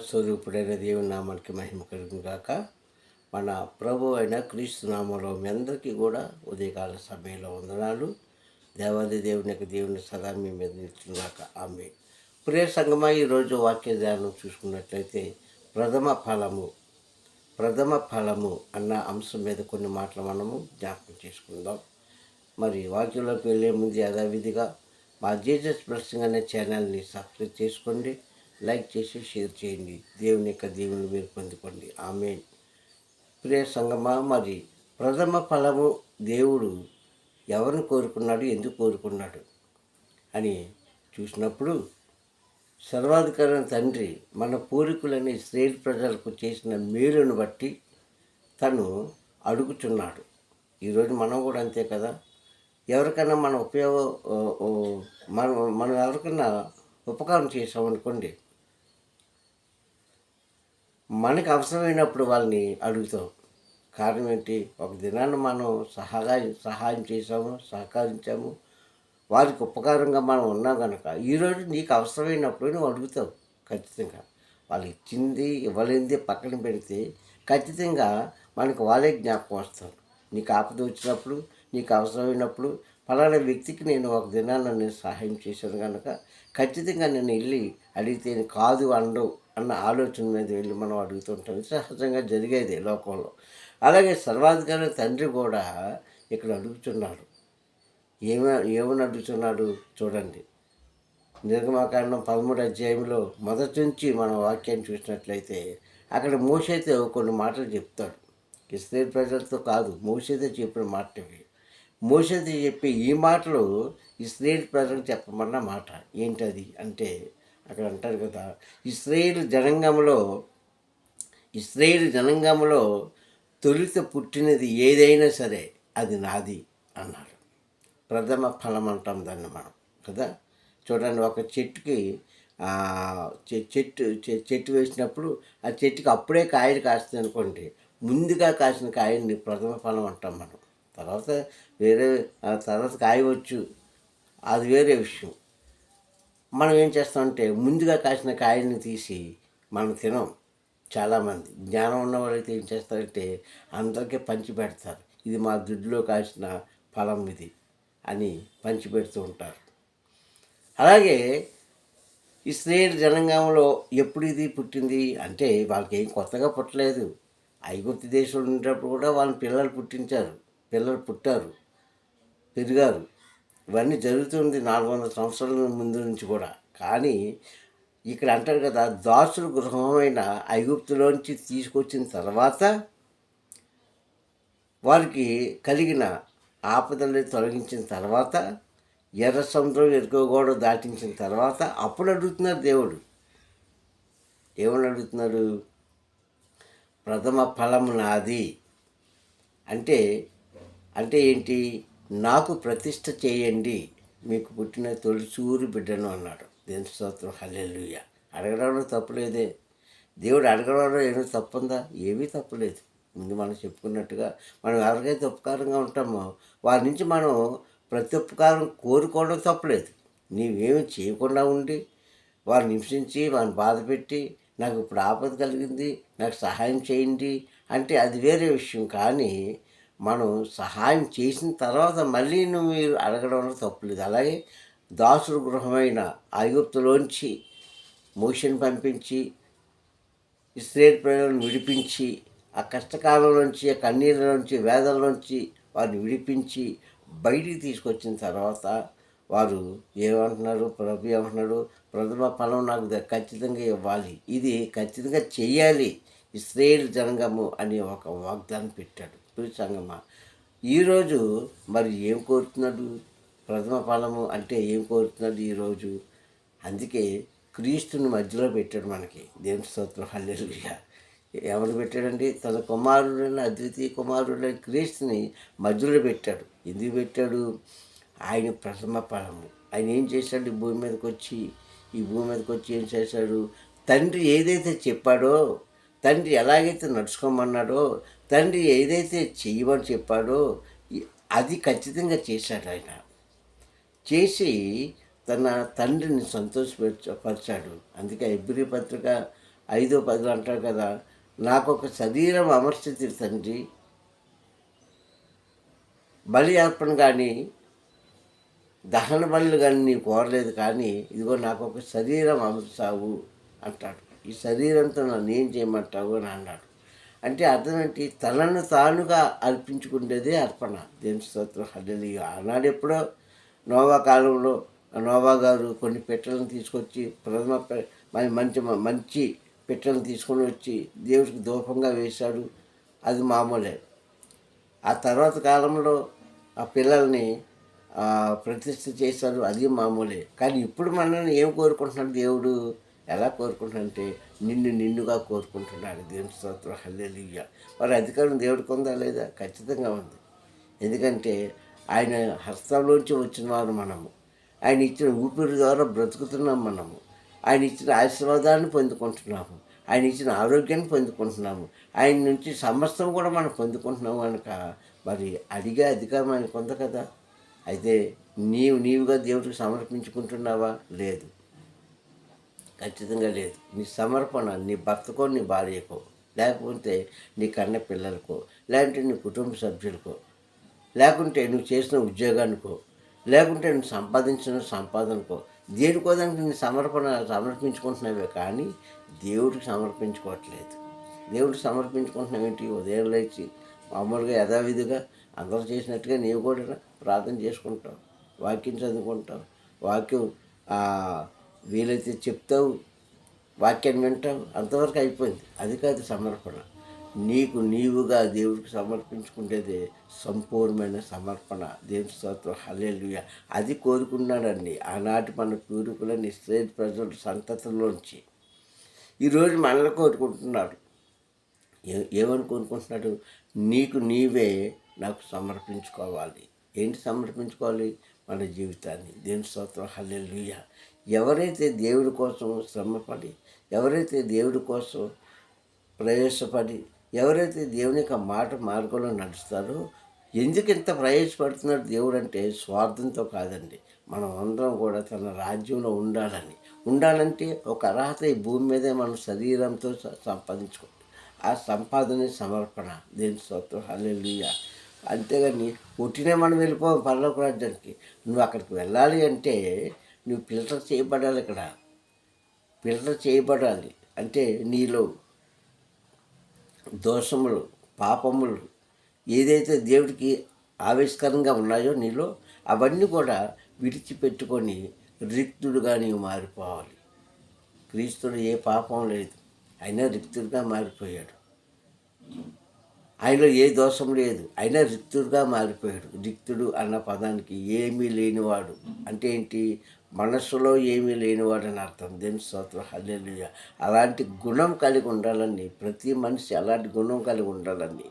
స్వరూపుడైన దేవుని నామానికి మహిమ కలుగును గాక. మన ప్రభు అయిన క్రీస్తు నామంలో మీ అందరికీ కూడా ఉదయకాల సమయంలో వందనాలు. దేవాది దేవుని యొక్క దేవుని సదా మీ మీద నిలుచుగాక ఆమె ప్రియ సంగమా ఈరోజు వాక్య ధ్యానం చూసుకున్నట్లయితే ప్రథమ ఫలము ప్రథమ ఫలము అన్న అంశం మీద కొన్ని మాటలు మనము జ్ఞాపకం చేసుకుందాం. మరి వాక్యంలోకి వెళ్ళే ముందు యథావిధిగా మా జీజస్ బ్లెస్సింగ్ అనే ఛానల్ని సబ్స్క్రైబ్ చేసుకోండి. లైక్ చేసి షేర్ చేయండి. దేవుని యొక్క దేవుని మీరు పొందుకోండి. ఆమె ప్రియ సంగమా మరి ప్రథమ ఫలము దేవుడు ఎవరిని కోరుకున్నాడు ఎందుకు కోరుకున్నాడు అని చూసినప్పుడు సర్వాధికారైన తండ్రి మన పూర్వీకులని ఇస్రాయేల్ ప్రజలకు చేసిన మేలును బట్టి తను అడుగుచున్నాడు. ఈరోజు మనం కూడా అంతే కదా? ఎవరికైనా మన ఉపయోగ మనం మనం ఎవరికైనా ఉపకారం చేసామనుకోండి మనకు అవసరమైనప్పుడు వాళ్ళని అడుగుతాం కారణం ఏంటి? ఒక దినాన్ని మనం సహాయం సహాయం చేసాము సహకరించాము. వారికి ఉపకారంగా మనం ఉన్నాం కనుక ఈరోజు నీకు అవసరమైనప్పుడు నువ్వు అడుగుతావు ఖచ్చితంగా. వాళ్ళు ఇచ్చింది ఇవ్వలేంది పక్కన పెడితే ఖచ్చితంగా మనకు వాళ్ళే జ్ఞాపకం వస్తారు. నీకు ఆపద వచ్చినప్పుడు నీకు అవసరమైనప్పుడు ఫలానా వ్యక్తికి నేను ఒక దినాన్ని నేను సహాయం చేశాను కనుక ఖచ్చితంగా నేను వెళ్ళి అడిగితే కాదు అండవు అన్న ఆలోచన మీద వెళ్ళి మనం అడుగుతుంటాం. సహజంగా జరిగేది లోకంలో. అలాగే సర్వాధికారి తండ్రి కూడా ఇక్కడ అడుగుతున్నాడు. ఏమ ఏమని అడుగుతున్నాడు చూడండి. నిర్గమాకాండం పదమూడు అధ్యాయంలో మొదటి నుంచి మన వాక్యాన్ని చూసినట్లయితే అక్కడ మోసైతే కొన్ని మాటలు చెప్తాడు. ఇస్రాయేల్ ప్రజలతో కాదు మోసైతే చెప్పిన మాటవి. మోసైతే చెప్పే ఈ మాటలు ఇస్రాయేల్ ప్రజలకు చెప్పమన్న మాట. ఏంటది అంటే అక్కడ అంటారు కదా ఇస్రాయేల్ జనంగంలో ఇస్రాయేల్ జనంగంలో తొలిత పుట్టినది ఏదైనా సరే అది నాది అన్నాడు ప్రథమ ఫలం అంటాం దాన్ని మనం కదా? చూడండి ఒక చెట్టుకి చె- చెట్టు చె- చెట్టు వేసినప్పుడు ఆ చెట్టుకి అప్పుడే కాయలు కాస్తుంది అనుకోండి ముందుగా కాసిన కాయని ప్రథమ ఫలం అంటాం మనం. తర్వాత వేరే ఆ తర్వాత కాయవచ్చు. అది వేరే విషయం. మనం ఏం చేస్తామంటే ముందుగా కాసిన కాయల్ని తీసి మనం తినం. చాలామంది జ్ఞానం ఉన్న వాళ్ళైతే ఏం చేస్తారంటే అందరికీ పంచి పెడతారు. ఇది మా దుడ్డులో కాసిన ఫలం ఇది అని పంచి పెడుతూ ఉంటారు. అలాగే ఇస్రాయేల్ జనాంగంలో ఎప్పుడు ఇది పుట్టింది అంటే వాళ్ళకి ఏం కొత్తగా పుట్టలేదు. ఐగుప్తి దేశంలో ఉండేటప్పుడు కూడా వాళ్ళ పిల్లలు పుట్టించారు. పిల్లలు పుట్టారు. పెరిగారు. ఇవన్నీ జరుగుతుంది నాలుగు వందల సంవత్సరాల ముందు నుంచి కూడా. కానీ ఇక్కడ అంటారు కదా దాసులు గృహమైన ఐగుప్తులోంచి తీసుకొచ్చిన తర్వాత వారికి కలిగిన ఆపదల్ని తొలగించిన తర్వాత ఎర్ర సముద్రం ఎరుకోగోడ దాటించిన తర్వాత అప్పుడు అడుగుతున్నారు దేవుడు. ఏమని అడుగుతున్నారు ప్రథమ ఫలము నాది. అంటే అంటే ఏంటి? నాకు ప్రతిష్ట చేయండి మీకు పుట్టిన తొలిచూరు బిడ్డను అన్నాడు. దేని స్తోత్రం హల్లెలుయ్య అడగడంలో తప్పులేదే. దేవుడు అడగడంలో ఏమీ తప్పుందా? ఏమీ తప్పులేదు. ముందు మనం చెప్పుకున్నట్టుగా మనం ఎవరికైతే ఉపకారంగా ఉంటామో వారి నుంచి మనం ప్రతి ఉపకారం కోరుకోవడం తప్పులేదు. నీవేమి చేయకుండా ఉండి వారిని హింసించి వారిని బాధ పెట్టి నాకు ఇప్పుడు ఆపద కలిగింది నాకు సహాయం చేయండి అంటే అది వేరే విషయం. కానీ మనం సహాయం చేసిన తర్వాత మళ్ళీ నువ్వు మీరు అడగడంలో తప్పులేదు అలాగే దాసుడు గృహమైన ఐగుప్తులోంచి మోషన్ పంపించి ఇస్రేల్ ప్రజలను విడిపించి ఆ కష్టకాలంలోంచి ఆ కన్నీళ్ళలోంచి వేదల్లోంచి వారిని విడిపించి బయటికి తీసుకొచ్చిన తర్వాత వారు ఏమంటున్నారు? ప్రభు ఏమంటున్నాడు? ప్రథమ ఫలం నాకు ఖచ్చితంగా ఇవ్వాలి. ఇది ఖచ్చితంగా చేయాలి ఇస్రేల్ జనగము అని ఒక వాగ్దానం పెట్టాడు. ప్రియ సంగమా. ఈరోజు మరి ఏం కోరుతున్నాడు? ప్రథమ ఫలము అంటే ఏం కోరుతున్నాడు ఈరోజు అందుకే క్రీస్తుని మధ్యలో పెట్టాడు మనకి. దేవుని స్తోత్రం. హల్లెలుగా ఎవరు పెట్టాడండి? తన కుమారుడైన అద్వితీయ కుమారుడైన క్రీస్తుని మధ్యలో పెట్టాడు. ఎందుకు పెట్టాడు? ఆయన ప్రథమ ఫలము. ఆయన ఏం చేశాడు? ఈ భూమి మీదకి వచ్చి ఈ భూమి మీదకి వచ్చి ఏం చేశాడు? తండ్రి ఏదైతే చెప్పాడో తండ్రి ఎలాగైతే నడుచుకోమన్నాడో తండ్రి ఏదైతే చేయమని చెప్పాడో అది ఖచ్చితంగా చేశాడు ఆయన. చేసి తన తండ్రిని సంతోషపరచపరిచాడు అందుకే ఎబ్రి పత్రిక ఐదో పదులు అంటారు కదా నాకు ఒక శరీరం అమర్చితి తండ్రి. బలి అర్పణ కానీ దహన బలులు కానీ నీ కోరలేదు కానీ ఇదిగో నాకు ఒక శరీరం అమర్చావు అంటాడు. ఈ శరీరంతో నన్ను ఏం చేయమంటావు అని అన్నాడు. అంటే అర్థం ఏంటి తనను తానుగా అర్పించుకునేదే అర్పణ. దేని స్తోత్రం? హల్లెలి ఆనాడు ఎప్పుడో నోవా కాలంలో నోవా గారు కొన్ని పెట్టెలను తీసుకొచ్చి ప్రథమ మరి మంచి మంచి పెట్టెలను తీసుకొని వచ్చి దేవుడికి దూపంగా వేశాడు. అది మామూలే. ఆ తర్వాత కాలంలో ఆ పిల్లల్ని ఆ, ప్రతిష్ఠ చేశారు. అది మామూలే. కానీ ఇప్పుడు మనల్ని ఏం కోరుకుంటున్నాడు దేవుడు? ఎలా కోరుకుంటుంటే నిన్ను నిన్నుగా కోరుకుంటున్నాడు. దేవుని స్తోత్రం. హల్లెలూయా. మరి అధికారం దేవుడికి ఉందా లేదా? ఖచ్చితంగా ఉంది. ఎందుకంటే ఆయన హస్తంలోంచి వచ్చిన వారు మనము. ఆయన ఇచ్చిన ఊపిరి ద్వారా బ్రతుకుతున్నాం మనము. ఆయన ఇచ్చిన ఆశీర్వాదాన్ని పొందుకుంటున్నాము. ఆయన ఇచ్చిన ఆరోగ్యాన్ని పొందుకుంటున్నాము. ఆయన నుంచి సమస్తం కూడా మనం పొందుకుంటున్నాము కనుక మరి అడిగే అధికారం ఆయనకు ఉంది కదా? అయితే నీవు నీవుగా దేవుడికి సమర్పించుకుంటున్నావా? లేదు. ఖచ్చితంగా లేదు. నీ సమర్పణ నీ భర్తకో నీ భార్యకో లేకపోతే నీ కన్న పిల్లలకో లేకుంటే నీ కుటుంబ సభ్యులకో లేకుంటే నువ్వు చేసిన ఉద్యోగానికో లేకుంటే నువ్వు సంపాదించిన సంపాదనకో దేనికో దానికి నీ సమర్పణ సమర్పించుకుంటున్నావే కానీ దేవుడికి సమర్పించుకోవట్లేదు. దేవుడికి సమర్పించుకుంటున్నావు ఏంటి? ఉదయం లేచి మామూలుగా యథావిధిగా అందరూ చేసినట్టుగా నీవు కూడా ప్రార్థన చేసుకుంటావు వాక్యం చదువుకుంటావు వాక్యం వీలైతే చెప్తావు వాక్యాన్ని వింటావు అంతవరకు అయిపోయింది. అది కాదు సమర్పణ. నీకు నీవుగా దేవుడికి సమర్పించుకునేది సంపూర్ణమైన సమర్పణ. దేవుని స్తోత్రం. హల్లెలూయా. అది కోరుకున్నాడండి. ఆనాటి మన పూర్వీకులని ఇస్రాయేల్ ప్రజల సంతతిలోంచి. ఈరోజు మనల్ని కోరుకుంటున్నాడు. ఏ- ఏమని కోరుకుంటున్నాడు? నీకు నీవే నాకు సమర్పించుకోవాలి. ఏంటి సమర్పించుకోవాలి? మన జీవితాన్ని. దేవుని స్తోత్రం. హల్లెలుయ్య ఎవరైతే దేవుడి కోసం శ్రమపడి ఎవరైతే దేవుడి కోసం ప్రయాసపడి ఎవరైతే దేవుని యొక్క మాట మార్గంలో నడుస్తారో ఎందుకు ఇంత ప్రయాసపడుతున్నాడు దేవుడు అంటే స్వార్థంతో కాదండి. మనం అందరం కూడా తన రాజ్యంలో ఉండాలని. ఉండాలంటే ఒక అర్హత ఈ భూమి మీదే మనం శరీరంతో స- సంపాదించుకో ఆ సంపాదన సమర్పణ. దేని స్తోత్రం. హల్లెలుయ్య అంతేగాని పుట్టినే మనం వెళ్ళిపోవాలి పరలోక రాజ్యానికి. నువ్వు అక్కడికి వెళ్ళాలి అంటే నువ్వు ఫిల్టర్ చేయబడాలి ఇక్కడ. ఫిల్టర్ చేయబడాలి అంటే నీలో దోషములు పాపములు ఏదైతే దేవుడికి ఆవిష్కరంగా ఉన్నాయో నీలో అవన్నీ కూడా విడిచిపెట్టుకొని రిక్తుడుగా నీవు మారిపోవాలి. క్రీస్తుడు ఏ పాపం లేదు. అయినా రిక్తుడుగా మారిపోయాడు. ఆయనలో ఏ దోషం లేదు. అయినా రిక్తుడుగా మారిపోయాడు. రిక్తుడు అన్న పదానికి ఏమీ లేనివాడు. అంటే ఏంటి? మనస్సులో ఏమీ లేనివాడు అని అర్థం. దేని స్తోత్ర. హల్లెలుయ అలాంటి గుణం కలిగి ఉండాలని ప్రతి మనిషి అలాంటి గుణం కలిగి ఉండాలని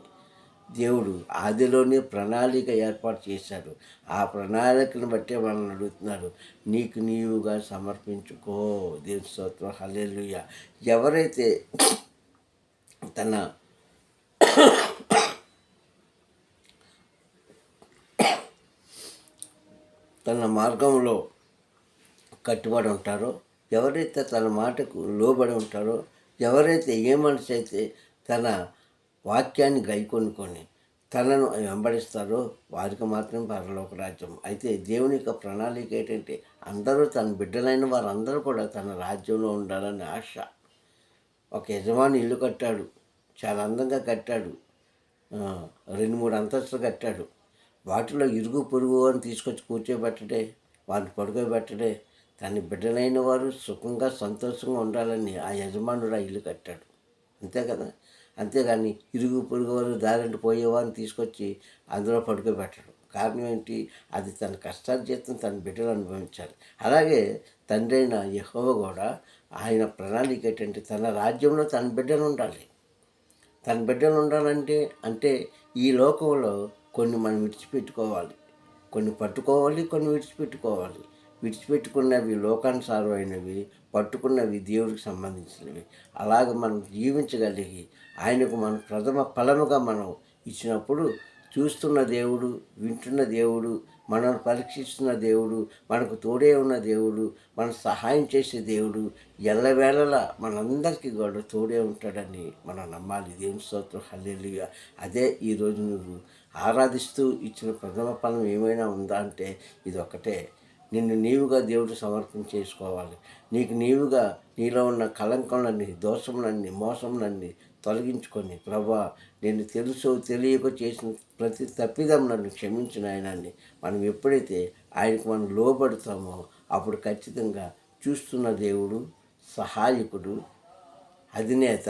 దేవుడు ఆదిలోనే ప్రణాళిక ఏర్పాటు చేశాడు. ఆ ప్రణాళికను బట్టే మనల్ని అడుగుతున్నాడు. నీకు నీవుగా సమర్పించుకో. దేని స్తోత్రం. హల్లెలుయ ఎవరైతే తన తన మార్గంలో కట్టుబడి ఉంటారో ఎవరైతే తన మాటకు లోబడి ఉంటారో ఎవరైతే ఏ మనిషి అయితే తన వాక్యాన్ని గైకొనుకొని తనను వెంబడిస్తారో వారికి మాత్రం పరలోక రాజ్యం. అయితే దేవుని యొక్క ప్రణాళిక ఏంటంటే అందరూ తన బిడ్డలైన వారందరూ కూడా తన రాజ్యంలో ఉండాలని ఆశ. ఒక యజమాని ఇల్లు కట్టాడు చాలా అందంగా కట్టాడు రెండు మూడు అంతస్తులు కట్టాడు. వాటిలో ఇరుగు పొరుగు అని తీసుకొచ్చి కూర్చోబెట్టడే వారిని పడుకోబెట్టడే తన బిడ్డలైన వారు సుఖంగా సంతోషంగా ఉండాలని ఆ యజమానుడు ఆ ఇల్లు కట్టాడు. అంతే కదా? అంతేగాని ఇరుగు పొరుగు వారు దారింటి పోయేవారిని తీసుకొచ్చి అందులో పడుకోబెట్టడు. కారణం ఏంటి? అది తన కష్టార్జితం తన బిడ్డలు అనుభవించాలి. అలాగే తండ్రి అయిన కూడా ఆయన ప్రణాళిక ఏంటంటే తన రాజ్యంలో తన బిడ్డలు ఉండాలి. తన బిడ్డలు ఉండాలంటే అంటే ఈ లోకంలో కొన్ని మనం విడిచిపెట్టుకోవాలి. కొన్ని పట్టుకోవాలి కొన్ని విడిచిపెట్టుకోవాలి. విడిచిపెట్టుకున్నవి లోకానుసారమైనవి పట్టుకున్నవి దేవుడికి సంబంధించినవి. అలాగ మనం జీవించగలిగి ఆయనకు మనం ప్రథమ ఫలముగా మనం ఇచ్చినప్పుడు చూస్తున్న దేవుడు వింటున్న దేవుడు మనల్ని పరీక్షిస్తున్న దేవుడు మనకు తోడే ఉన్న దేవుడు మన సహాయం చేసే దేవుడు ఎల్లవేళలా మనందరికీ కూడా తోడే ఉంటాడని మనం నమ్మాలి. దేవుని స్తోత్రం. హల్లెలూయా. అదే ఈరోజు నువ్వు ఆరాధిస్తూ ఇచ్చిన ప్రథమ ఫలం ఏమైనా ఉందా అంటే ఇది ఒకటే నిన్ను నీవుగా దేవుడు సమర్పణ చేసుకోవాలి. నీకు నీవుగా నీలో ఉన్న కలంకములన్నీ దోషములన్నీ మోసములన్నీ తొలగించుకొని ప్రభా నేను తెలుసో తెలియక చేసిన ప్రతి తప్పిదం నన్ను క్షమించిన ఆయనాన్ని మనం ఎప్పుడైతే ఆయనకు మనం లోబడతామో అప్పుడు ఖచ్చితంగా చూస్తున్న దేవుడు సహాయకుడు అధినేత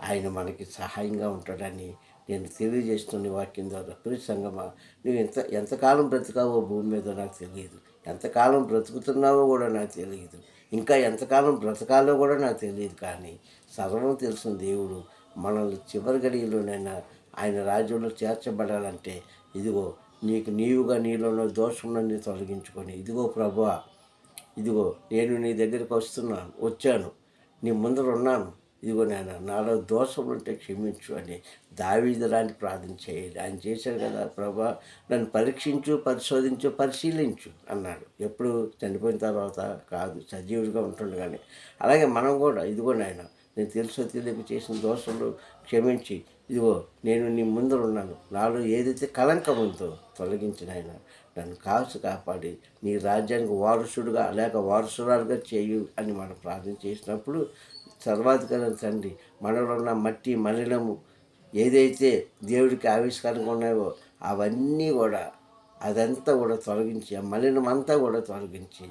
ఆయన మనకి సహాయంగా ఉంటాడని నేను తెలియజేస్తున్న వాక్యం ద్వారా ప్రియ సంగమా నువ్వు ఎంత ఎంతకాలం బ్రతికావో భూమి మీద నాకు తెలియదు. ఎంతకాలం బ్రతుకుతున్నావో కూడా నాకు తెలియదు. ఇంకా ఎంతకాలం బ్రతకాలో కూడా నాకు తెలియదు కానీ సర్వం తెలిసిన దేవుడు మనల్ని చివరి గడియలోనైనా ఆయన రాజ్యంలో చేర్చబడాలంటే ఇదిగో నీకు నీవుగా నీలోనో దోషములన్నీ తొలగించుకొని ఇదిగో ప్రభా ఇదిగో నేను నీ దగ్గరికి వస్తున్నాను వచ్చాను నీ ముందర ఉన్నాను ఇదిగో నేను నాలో దోషం ఉంటే క్షమించు అని దావీదరాన్ని ప్రార్థన చేయాలి. ఆయన చేశాడు కదా ప్రభా నన్ను పరీక్షించు పరిశోధించు పరిశీలించు అన్నాడు. ఎప్పుడు? చనిపోయిన తర్వాత కాదు సజీవుడిగా ఉంటుండగానే అలాగే మనం కూడా ఇదిగో నాయన నేను తెలుసో తెలియక చేసిన దోషంలో క్షమించి ఇదిగో నేను నీ ముందర ఉన్నాను. నాలో ఏదైతే కలంకం ఉందో తొలగించిన ఆయన నన్ను కాసు కాపాడి నీ రాజ్యానికి వారసుడుగా లేక వారసురాలుగా చేయు అని మనం ప్రార్థన చేసినప్పుడు సర్వాధికారం తండ్రి. మనలో ఉన్న మట్టి మలినము ఏదైతే దేవుడికి ఆవిష్కారంగా ఉన్నాయో అవన్నీ కూడా అదంతా కూడా తొలగించి ఆ మలినం అంతా కూడా తొలగించి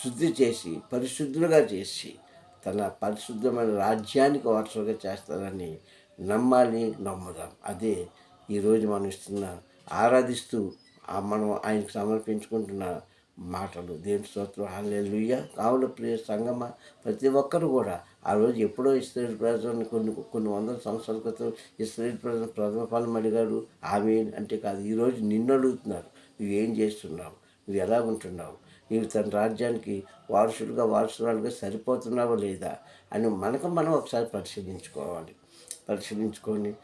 శుద్ధి చేసి పరిశుద్ధులుగా చేసి తన పరిశుద్ధమైన రాజ్యానికి వారసుగా చేస్తారని నమ్మాలి నమ్ముదాం. అదే ఈరోజు మనం ఇస్తున్న ఆరాధిస్తూ మనం ఆయనకు సమర్పించుకుంటున్న మాటలు. దేవుని స్తోత్రం. హల్లెలూయ. కావున ప్రియ సంగమ ప్రతి ఒక్కరు కూడా ఆ రోజు ఎప్పుడో ఇస్రాయేల్ ప్రజలను కొన్ని కొన్ని వందల సంవత్సరాల క్రితం ఇస్రాయేల్ ప్రజలు ప్రథమ ఫలం అడిగాడు. ఆమె అంటే కాదు ఈరోజు నిన్ను అడుగుతున్నారు. నువ్వు ఏం చేస్తున్నావు? నువ్వు ఎలా ఉంటున్నావు? నీవు తన రాజ్యానికి వారసులుగా వారసురాలుగా సరిపోతున్నావా లేదా అని మనకు మనం ఒకసారి పరిశీలించుకోవాలి. పరిశీలించుకొని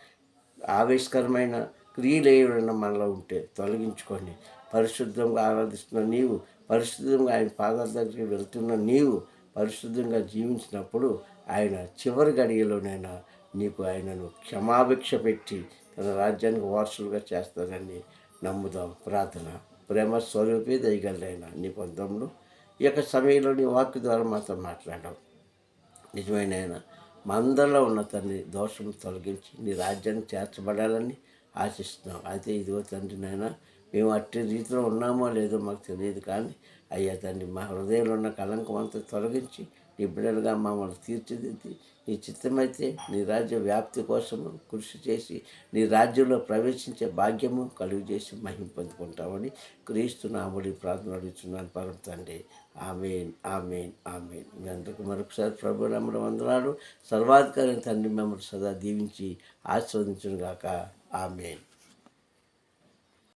ఆవేశకరమైన క్రియలు ఏమైనా మనలో ఉంటే తొలగించుకొని పరిశుద్ధంగా ఆరాధిస్తున్న నీవు పరిశుద్ధంగా ఆయన పాదాల దగ్గరికి వెళ్తున్న నీవు పరిశుద్ధంగా జీవించినప్పుడు ఆయన చివరి గడియలోనైనా నీకు ఆయనను క్షమాభిక్ష పెట్టి తన రాజ్యానికి వారసులుగా చేస్తారని నమ్ముదాం. ప్రార్థన. ప్రేమ స్వరూపే దయగలైన నీ పొందంలో ఈ యొక్క సమయంలో నీ వాక్య ద్వారా మాతో మాట్లాడడం. నిజమైన ఆయన మా అందరిలో ఉన్న తండ్రి దోషం తొలగించి నీ రాజ్యాన్ని చేర్చబడాలని ఆశిస్తున్నాం. అయితే ఇదిగో తండ్రి నాయన మేము అట్టి రీతిలో ఉన్నామో లేదో మాకు తెలియదు కానీ అయ్యా తండ్రి మా హృదయంలో ఉన్న కళంకం అంతా తొలగించి నీ బిడ్డలుగా మమ్మల్ని తీర్చిదిద్ది. నీ చిత్తమైతే నీ రాజ్య వ్యాప్తి కోసము కృషి చేసి నీ రాజ్యంలో ప్రవేశించే భాగ్యము కలుగు చేసి మహిం పొందుకుంటామని క్రీస్తు నాముడి ప్రార్థన అడుగుతున్నాను పరం తండ్రి. Amen amen amen. మీ అందరికీ మరొకసారి ప్రభు నమ్మడం వందనాలు. సర్వాధికారి తండ్రి మిమ్మల్ని సదా దీవించి ఆస్వాదించును గాక ఆమెన్.